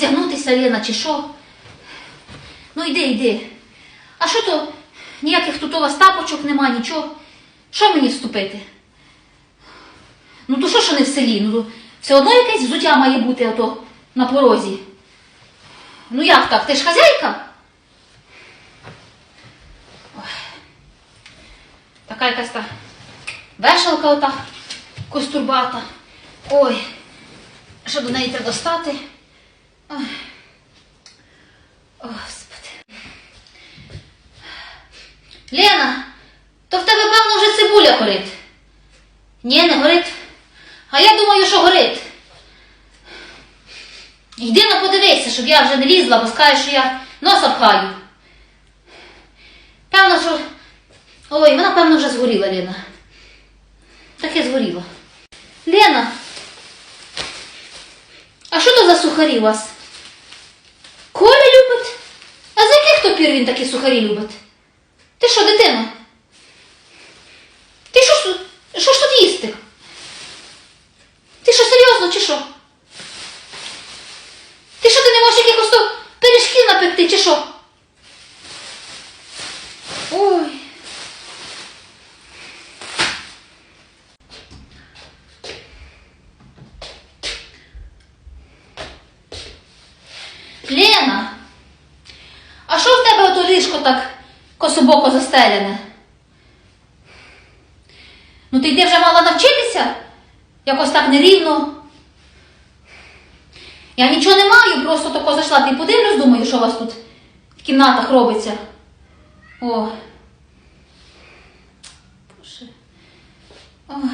перездягнутися, Лена, чи що? Ну йди, йди. А що то? Ніяких тут у вас тапочок нема, нічого. Що мені вступити? Ну то що, що не в селі? Ну, все одно якесь взуття має бути ото на порозі. Ну як так? Ти ж хазяйка? Ой. Така якась та вешалка ота костурбата. Ой, що до неї треба достати? Ой. Господи. Лена, то в тебе, певно, вже цибуля горить. Ні, не горить. А я думаю, що горить. Йди ну подивися, щоб я вже не лізла, бо скажеш, що я носа пхаю. Певно, що. Ой, вона, певно, вже згоріла, Лена. Таке згоріло. Лена. А що то за сухарі у вас? Коля любить? А за яких то пір він такі сухарі любить? Ти що, дитина? Ти що, що ж тут їсти? Ти що, серйозно, чи що? Ти що ти не можеш якихось пиріжків напекти, чи що? Ой. Лена, а що в тебе ото ліжко так кособоко застелене? Ну ти де вже мала навчитися? Якось так нерівно. Я нічого не маю, просто тако зайшла. Ти подивлюсь, думаю, що у вас тут в кімнатах робиться. О. Боже. Ой.